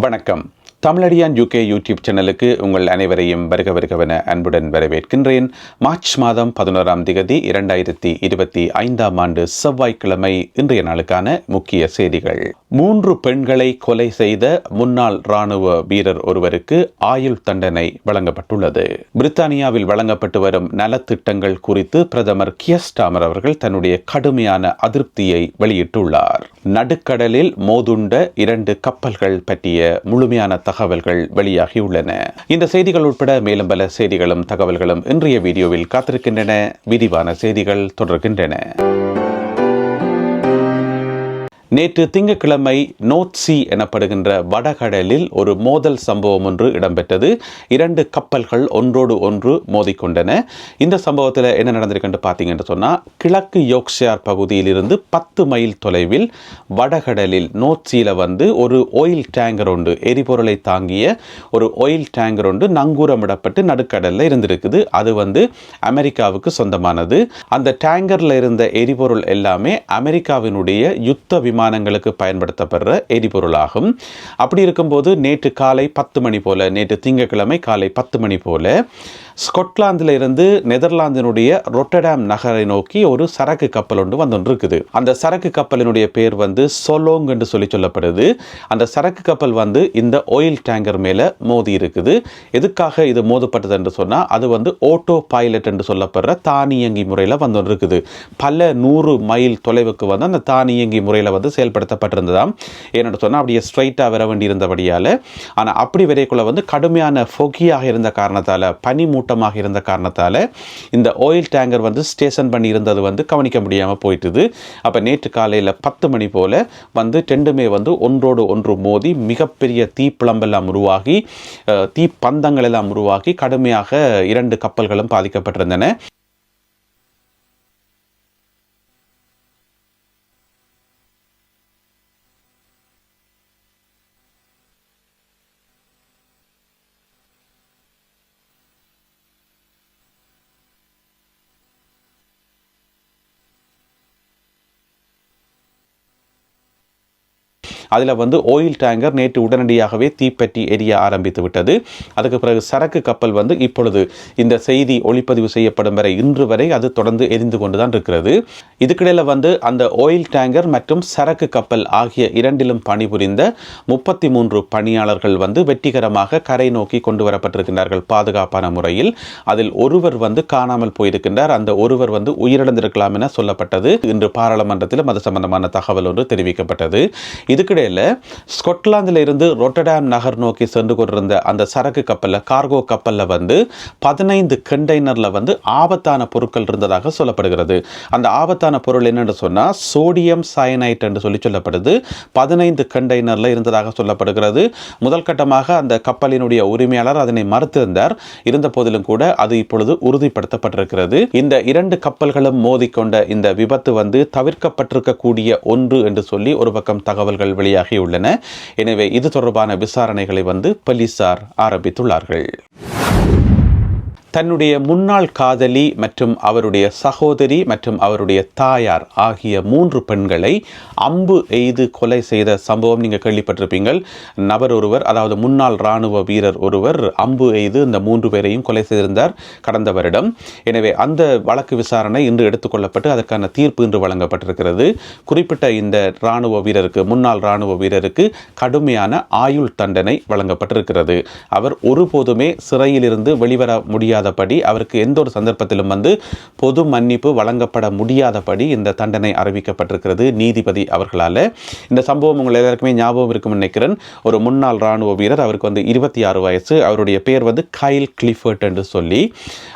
வணக்கம். Tamizhadiyan UK YouTube சேனலுக்கு உங்கள் அனைவரையும் வருக வருகவென அன்புடன் வரவேற்கின்றேன். மார்ச் மாதம் பதினோராம் திகதி இரண்டாயிரத்தி இருபத்தி ஐந்தாம் ஆண்டு செவ்வாய்க்கிழமை இன்றைய நாளுக்கான முக்கிய செய்திகள். மூன்று பெண்களை கொலை செய்த முன்னாள் ராணுவ வீரர் ஒருவருக்கு ஆயுள் தண்டனை வழங்கப்பட்டுள்ளது. பிரித்தானியாவில் வழங்கப்பட்டு வரும் நலத்திட்டங்கள் குறித்து பிரதமர் கியஸ்டாமர் அவர்கள் தன்னுடைய கடுமையான அதிருப்தியை வெளியிட்டுள்ளார். நடுக்கடலில் மோதுண்ட இரண்டு கப்பல்கள் பற்றிய முழுமையான தகவல்கள் வெளியாகியுள்ளன. இந்த செய்திகள் உட்பட மேலும் பல செய்திகளும் தகவல்களும் இன்றைய வீடியோவில் காத்திருக்கின்றன. விரிவான செய்திகள் தொடர்கின்றன. நேற்று திங்கட்கிழமை நோட்சி எனப்படுகின்ற வடகடலில் ஒரு மோதல் சம்பவம் ஒன்று இடம்பெற்றது. இரண்டு கப்பல்கள் ஒன்றோடு ஒன்று மோதிக்கொண்டன. இந்த சம்பவத்தில் என்ன நடந்திருக்குன்னு பார்த்தீங்கன்னு சொன்னால் கிழக்கு யோக்ஷியார் பகுதியிலிருந்து பத்து மைல் தொலைவில் வடகடலில் நோட்சியில் வந்து ஒரு ஆயில் டேங்கர் ஒன்று எரிபொருளை தாங்கிய ஒரு ஆயில் டேங்கர் ஒன்று நங்கூரமிடப்பட்டு நடுக்கடலில் இருந்திருக்குது. அது வந்து அமெரிக்காவுக்கு சொந்தமானது. அந்த டேங்கரில் இருந்த எரிபொருள் எல்லாமே அமெரிக்காவினுடைய யுத்த விமானங்களுக்கு பயன்படுத்தப்படுற எரிபொருளாகும். அப்படி இருக்கும்போது நேற்று காலை பத்து மணி போல நேற்று திங்கட்கிழமை காலை பத்து மணி போல ஸ்கொட்லாந்தில் இருந்து நெதர்லாந்தினுடைய ரொட்டடாம் நகரை நோக்கி ஒரு சரக்கு கப்பல் ஒன்று வந்து இருக்குது அந்த சரக்கு கப்பலினுடைய பேர் வந்து சொலோங் என்று சொல்லி சொல்லப்படுது. அந்த சரக்கு கப்பல் வந்து இந்த ஆயில் டேங்கர் மேலே மோதி இருக்குது எதுக்காக இது மோதப்பட்டது என்று சொன்னால் அது வந்து ஓட்டோ பைலட் என்று சொல்லப்படுற தானியங்கி முறையில் வந்து இருக்குது பல நூறு மைல் தொலைவுக்கு வந்து அந்த தானியங்கி முறையில் வந்து செயல்படுத்தப்பட்டிருந்ததாம். ஏன்னு சொன்னால் அப்படியே ஸ்ட்ரைட்டாக வர வேண்டியிருந்தபடியால் ஆனால் அப்படி வரைக்குள்ள வந்து கடுமையான ஃபொகியாக இருந்த காரணத்தால் கூட்டமாக இருந்த காரணத்தால் இந்த ஆயில் டேங்கர் வந்து ஸ்டேஷன் பண்ணி இருந்தது வந்து கவனிக்க முடியாமல் போயிட்டுது. அப்போ நேற்று காலையில் பத்து மணி போல் வந்து ரெண்டுமே வந்து ஒன்றோடு ஒன்று மோதி மிகப்பெரிய தீப்பிழம்பெல்லாம் உருவாகி தீப்பந்தங்கள் எல்லாம் உருவாகி கடுமையாக இரண்டு கப்பல்களும் பாதிக்கப்பட்டிருந்தன. அதில் வந்து ஆயில் டேங்கர் நேற்று உடனடியாகவே தீப்பற்றி எரிய ஆரம்பித்து விட்டது. அதுக்கு பிறகு சரக்கு கப்பல் வந்து இப்பொழுது இந்த செய்தி ஒளிப்பதிவு செய்யப்படும் வரை இன்று வரை அது தொடர்ந்து எரிந்து கொண்டு தான் இருக்கிறது. இதுக்கிடையில் வந்து அந்த ஆயில் டேங்கர் மற்றும் சரக்கு கப்பல் ஆகிய இரண்டிலும் பணிபுரிந்த முப்பத்தி மூன்று பணியாளர்கள் வந்து வெற்றிகரமாக கரை நோக்கி கொண்டு வரப்பட்டிருக்கின்றார்கள் பாதுகாப்பான முறையில். அதில் ஒருவர் வந்து காணாமல் போயிருக்கின்றார். அந்த ஒருவர் வந்து உயிரிழந்திருக்கலாம் என சொல்லப்பட்டது. இன்று பாராளுமன்றத்திலும் அது சம்பந்தமான தகவல் ஒன்று தெரிவிக்கப்பட்டது. இதுக்கிடையில் ஸ்கொட்லாந்தில் இருந்து ரொட்டடாம் நகர் நோக்கி சென்று கொண்டிருந்த அந்த சரக்கு கப்பலில் கார்கோ கப்பலில் வந்து பதினைந்து கண்டெய்னரில் வந்து ஆபத்தான பொருட்கள் இருந்ததாக சொல்லப்படுகிறது. அந்த ஆபத்தான பொருள் என்னென்னு சொன்னால் சோடியம் சயனைட் என்று சொல்லி சொல்லப்படுது. பதினைந்து கண்டெய்னரில் இருந்ததாக சொல்லப்படுகிறது. முதல் கட்டமாக அந்த கப்பலினுடைய உரிமையாளர் அதனை மறுத்திருந்தார். இருந்த போதிலும் கூட அது இப்பொழுது உறுதிப்படுத்தப்பட்டிருக்கிறது. இந்த இரண்டு கப்பல்களும் மோதிக்கொண்ட இந்த விபத்து வந்து தவிர்க்கப்பட்டிருக்கக்கூடிய ஒன்று என்று சொல்லி ஒரு பக்கம் தகவல்கள் வெளியாகியுள்ளன. எனவே இது தொடர்பான விசாரணைகளை வந்து போலீசார் ஆரம்பித்துள்ளார்கள். தன்னுடைய முன்னாள் காதலி மற்றும் அவருடைய சகோதரி மற்றும் அவருடைய தாயார் ஆகிய மூன்று பெண்களை அம்பு எய்து கொலை செய்த சம்பவம் நீங்கள் கேள்விப்பட்டிருப்பீங்கள். நபர் ஒருவர் அதாவது முன்னாள் இராணுவ வீரர் ஒருவர் அம்பு எய்து இந்த மூன்று பேரையும் கொலை செய்திருந்தார் கடந்த வருடம். எனவே அந்த வழக்கு விசாரணை இன்று எடுத்துக்கொள்ளப்பட்டு அதற்கான தீர்ப்பு இன்று வழங்கப்பட்டிருக்கிறது. குறிப்பிட்ட இந்த இராணுவ வீரருக்கு முன்னாள் இராணுவ வீரருக்கு கடுமையான ஆயுள் தண்டனை வழங்கப்பட்டிருக்கிறது. அவர் ஒருபோதுமே சிறையிலிருந்து வெளிவர முடியாத முடியாதபடி அவருக்கு எந்த ஒரு சந்தர்ப்பத்திலும் வந்து பொது மன்னிப்பு வழங்கப்பட முடியாதபடி இந்த தண்டனை அறிவிக்கப்பட்டிருக்கிறது நீதிபதி அவர்களால். இந்த சம்பவம் உங்கள் எல்லாருக்குமே ஞாபகம் இருக்கும் நினைக்கிறேன். ஒரு முன்னாள் இராணுவ வீரர் அவருக்கு வந்து இருபத்தி ஆறு வயசு. அவருடைய பேர் வந்து கைல் கிளிஃபர்ட் என்று சொல்லி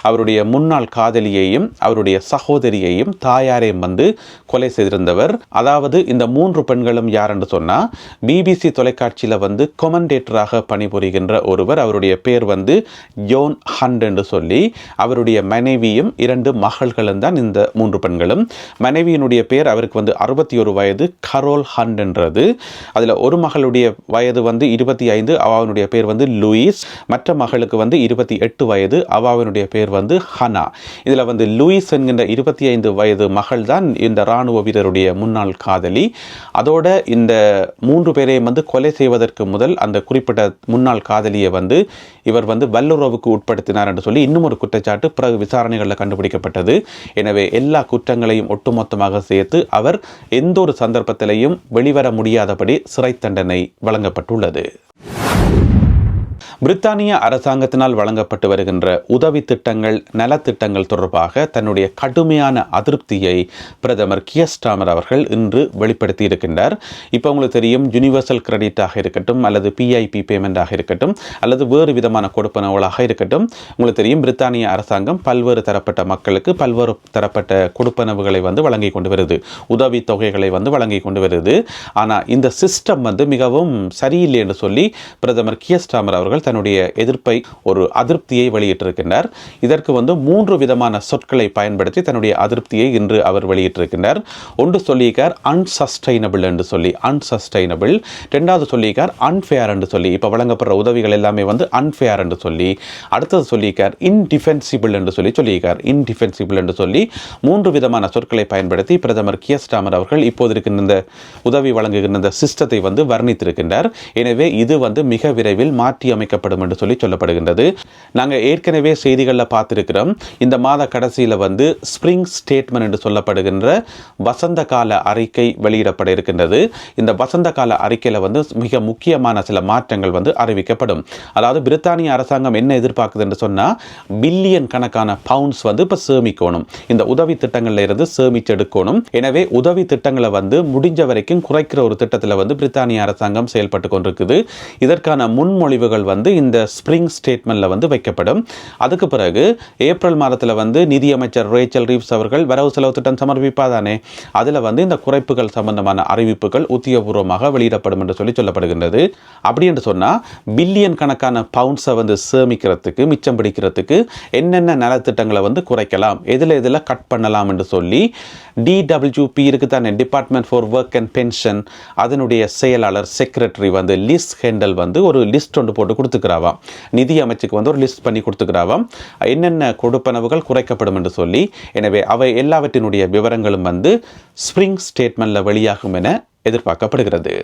அவருடைய முன்னாள் காதலியையும் அவருடைய சகோதரியையும் தாயாரையும் வந்து கொலை செய்திருந்தவர். அதாவது இந்த மூன்று பெண்களும் யார் என்று சொன்னால் பிபிசி தொலைக்காட்சியில் வந்து கொமண்டேட்டராக பணிபுரிகின்ற ஒருவர். அவருடைய பேர் வந்து ஜோன் ஹண்ட் என்று சொல்லி அவருடைய மனைவியும் இரண்டு மகள்களும் தான் இந்த மூன்று பெண்களும். மனைவியினுடைய பேர் அவருக்கு வந்து அறுபத்தி ஒரு வயது கரோல் ஹண்ட்ன்றது அதில் ஒரு மகளுடைய வயது வந்து இருபத்தி ஐந்து அவாவினுடைய பேர் வந்து லூயிஸ். மற்ற மகளுக்கு வந்து இருபத்தி எட்டு வயது அவாவினுடைய பேர் வந்து ஹனா. இதில் வந்து லூயிஸ் என்கின்ற இருபத்தி ஐந்து வயது மகள் தான் இந்த இராணுவ வீரருடைய முன்னாள் காதலி. அதோட இந்த மூன்று பேரையும் வந்து கொலை செய்வதற்கு முதல் அந்த குறிப்பிட்ட முன்னாள் காதலியை வந்து இவர் வந்து வல்லுறவுக்கு உட்படுத்தினார் என்று சொல்லி இன்னும் ஒரு குற்றச்சாட்டு பிறகு விசாரணைகளில் கண்டுபிடிக்கப்பட்டது. எனவே எல்லா குற்றங்களையும் ஒட்டுமொத்தமாக சேர்த்து அவர் எந்த ஒரு சந்தர்ப்பத்திலையும் வெளிவர முடியாதபடி சிறை தண்டனை வழங்கப்பட்டுள்ளது. பிரித்தானிய அரசாங்கத்தினால் வழங்கப்பட்டு வருகின்ற உதவி திட்டங்கள் நலத்திட்டங்கள் தொடர்பாக தன்னுடைய கடுமையான அதிருப்தியை பிரதமர் கியஸ்டாமர் அவர்கள் இன்று வெளிப்படுத்தி இருக்கின்றார். இப்போ உங்களுக்கு தெரியும் யூனிவர்சல் கிரெடிட்டாக இருக்கட்டும் அல்லது பிஐபி பேமெண்ட்டாக இருக்கட்டும் அல்லது வேறு விதமான கொடுப்பனவுகளாக இருக்கட்டும். உங்களுக்கு தெரியும் பிரித்தானிய அரசாங்கம் பல்வேறு தரப்பட்ட மக்களுக்கு பல்வேறு தரப்பட்ட கொடுப்பனவுகளை வந்து வழங்கி கொண்டு வருது. உதவி தொகைகளை வந்து வழங்கி கொண்டு வருது. ஆனால் இந்த சிஸ்டம் வந்து மிகவும் சரியில்லை என்று சொல்லி பிரதமர் கியஸ்டாமர் அவர்கள் தன்னுடைய எதிர்ப்பை ஒரு அதிருப்தியை வெளியிட்டிருக்கின்றார். இதற்கு வந்து மூன்று விதமான சொற்களை பயன்படுத்தி தன்னுடைய அதிருப்தியை இன்று அவர் வெளியிட்டிருக்கின்றார். ஒன்று சொல்லியிருக்கார் அன்சஸ்டைனபிள் என்று சொல்லி அன்சஸ்டைனபிள் ரெண்டாவது சொல்லியிருக்கார் அன்ஃபேர் என்று சொல்லி இப்போ வழங்கப்படுற உதவிகள் எல்லாமே வந்து அன்ஃபேர் என்று சொல்லி அடுத்தது சொல்லியிருக்கார் இன்டிஃபென்சிபிள் என்று சொல்லி சொல்லியிருக்கார் இன்டிஃபென்சிபிள் என்று சொல்லி மூன்று விதமான சொற்களை பயன்படுத்தி பிரதமர் கியஸ்டாமர் அவர்கள் இப்போது இருக்கின்ற இந்த உதவி வழங்குகின்ற இந்த சிஸ்டத்தை வந்து வர்ணித்திருக்கின்றார். எனவே இது வந்து மிக விரைவில் மாற்றி வைக்கப்படும் என்று சொல்லி சொல்லப்படுகின்றது. நாங்கள் ஏற்கனவே செய்திகளில் பார்த்துருக்கிறோம். இந்த மாத கடைசியில் வந்து ஸ்ப்ரிங் ஸ்டேட்மெண்ட் என்று சொல்லப்படுகின்ற வசந்த கால அறிக்கை வெளியிடப்பட இருக்கின்றது. இந்த வசந்த கால அறிக்கையில் வந்து மிக முக்கியமான சில மாற்றங்கள் வந்து அறிவிக்கப்படும். அதாவது பிரித்தானிய அரசாங்கம் என்ன எதிர்பார்க்குது என்று சொன்னால் பில்லியன் கணக்கான பவுண்ட்ஸ் வந்து இப்போ சேமிக்கணும். இந்த உதவி திட்டங்களில் இருந்து சேமிச்செடுக்கணும். எனவே உதவி திட்டங்களை வந்து முடிஞ்ச வரைக்கும் குறைக்கிற ஒரு திட்டத்தில் வந்து பிரித்தானிய அரசாங்கம் செயல்பட்டு கொண்டிருக்குது. இதற்கான முன்மொழிவுகள் வந்து இந்த ஸ்ப்ரிங் ஸ்டேட்மெண்ட்டில் வந்து வைக்கப்படும். அதுக்கு பிறகு ஏப்ரல் மாதத்தில் வந்து நிதியமைச்சர் ரேச்சல் ரீவ்ஸ் அவர்கள் வரவு செலவு திட்டம் சமர்ப்பிப்பாதானே அதில் வந்து இந்த குறைப்புகள் சம்பந்தமான அறிவிப்புகள் உத்தியபூர்வமாக வெளியிடப்படும் என்று சொல்லி சொல்லப்படுகின்றது. அப்படி என்று சொன்னால் பில்லியன் கணக்கான பவுண்ட்ஸை வந்து சேமிக்கிறதுக்கு மிச்சம் பிடிக்கிறதுக்கு என்னென்ன நலத்திட்டங்களை வந்து குறைக்கலாம் எதில் எதில் கட் பண்ணலாம் என்று சொல்லி டிடபிள்யூபி இருக்கு தானே department for work and pension அதனுடைய செயலாளர் செக்ரட்டரி வந்து லிஸ் ஹெண்டல் வந்து ஒரு லிஸ்ட் ஒன்று போட்டு கொடுத்து கொடுத்துக்கிறாவாம் நிதி அமைச்சுக்கு வந்து ஒரு லிஸ்ட் பண்ணி கொடுத்துக்கிறாவாம் என்னென்ன கொடுப்பனவுகள் குறைக்கப்படும் என்று சொல்லி எனவே அவை எல்லாவற்றினுடைய விவரங்களும் வந்து ஸ்ப்ரிங் ஸ்டேட்மெண்ட்டில் வெளியாகும் என எதிர்பார்க்கப்படுகிறது.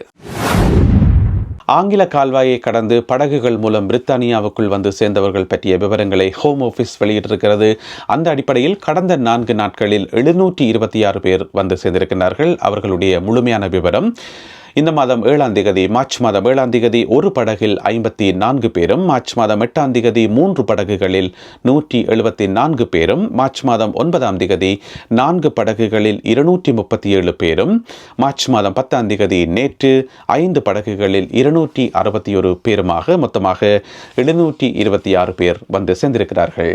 ஆங்கில கால்வாயை கடந்து படகுகள் மூலம் பிரித்தானியாவுக்குள் வந்து சேர்ந்தவர்கள் பற்றிய விவரங்களை ஹோம் ஆஃபீஸ் வெளியிட்டிருக்கிறது. அந்த அடிப்படையில் கடந்த நான்கு நாட்களில் எழுநூற்றி இருபத்தி ஆறு பேர் வந்து சேர்ந்திருக்கிறார்கள். அவர்களுடைய முழுமையான விவரம் இந்த மாதம் ஏழாம் திகதி மார்ச் மாதம் ஏழாம் திகதி ஒரு படகில் ஐம்பத்தி நான்கு பேரும் மார்ச் மாதம் எட்டாம் திகதி மூன்று படகுகளில் நூற்றி எழுபத்தி நான்கு பேரும் மார்ச் மாதம் ஒன்பதாம் திகதி நான்கு படகுகளில் இருநூற்றி முப்பத்தி ஏழு பேரும் மார்ச் மாதம் பத்தாம் திகதி நேற்று ஐந்து படகுகளில் இருநூற்றி அறுபத்தி ஒரு பேருமாக மொத்தமாக எழுநூற்றி இருபத்தி ஆறு பேர் வந்து சேர்ந்திருக்கிறார்கள்.